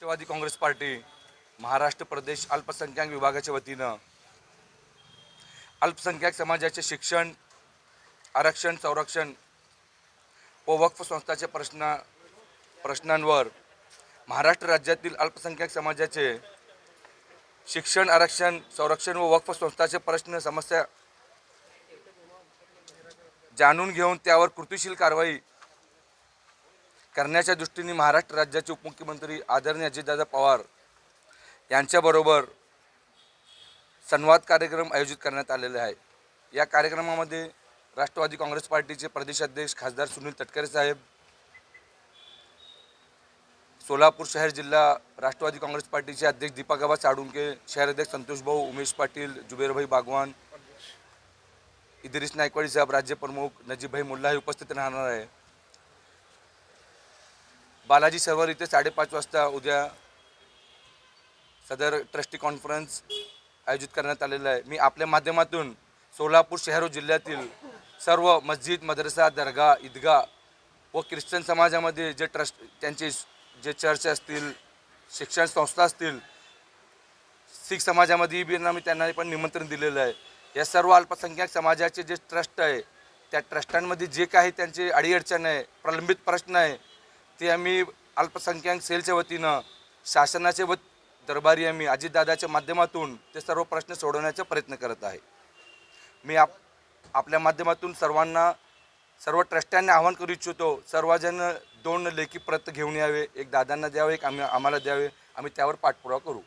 Rashtrawadi Congress party Maharashtra प्रदेश अल्पसंख्याक विभागाच्या वतीनं अल्पसंख्याक समाजाचे शिक्षण आरक्षण संरक्षण व वक्फ संस्थाच्या प्रश्न प्रश्नांवर महाराष्ट्र राज्यातील अल्पसंख्याक समाजाचे शिक्षण आरक्षण संरक्षण व वक्फ संस्थाचे प्रश्न समस्या जाणून घेऊन त्यावर कृतीशील कारवाई करण्याच्या दृष्टीने महाराष्ट्र राज्याचे उपमुख्यमंत्री आदरणीय अजितदादा पवार यांच्याबरोबर संवाद कार्यक्रम आयोजित करण्यात आलेले आहे या कार्यक्रमामध्ये राष्ट्रवादी काँग्रेस पार्टीचे प्रदेशाध्यक्ष खासदार सुनील तटकरे साहेब सोलापूर शहर जिल्हा राष्ट्रवादी काँग्रेस पार्टीचे अध्यक्ष दीपकाबा साडुंके शहर अध्यक्ष संतोषभाऊ उमेश पाटील जुबेरभाई बागवान इद्रिस नायकवाडी साहेब राज्यप्रमुख नजीबभाई मुल्ला हे उपस्थित राहणार आहे बालाजी सर्वर इथे साडेपाच वाजता उद्या सदर ट्रस्टी कॉन्फरन्स आयोजित करण्यात आलेलं आहे. मी आपल्या माध्यमातून सोलापूर शहर जिल्ह्यातील सर्व मस्जिद मदरसा दर्गा ईदगा व ख्रिश्चन समाजामध्ये जे ट्रस्ट त्यांचे जे चर्च असतील शिक्षण संस्था असतील शीख समाजामध्ये बी मी त्यांना पण निमंत्रण दिलेलं आहे. या सर्व अल्पसंख्याक समाजाचे जे ट्रस्ट आहे त्या ट्रस्टांमध्ये जे काही त्यांचे अडीअडचण आहे प्रलंबित प्रश्न आहे ते आम्ही अल्पसंख्याक सेलच्या वतीनं शासनाचे व दरबारी आम्ही अजितदादाच्या माध्यमातून ते सर्व प्रश्न सोडवण्याचा प्रयत्न करत आहे. मी आप आपल्या माध्यमातून सर्वांना सर्व ट्रस्टांना आवाहन करू इच्छितो सर्वजण दोन लेखी प्रत घेऊन यावे एक दादांना द्यावे एक आम्ही आम्हाला द्यावे आम्ही त्यावर पाठपुरावा करू.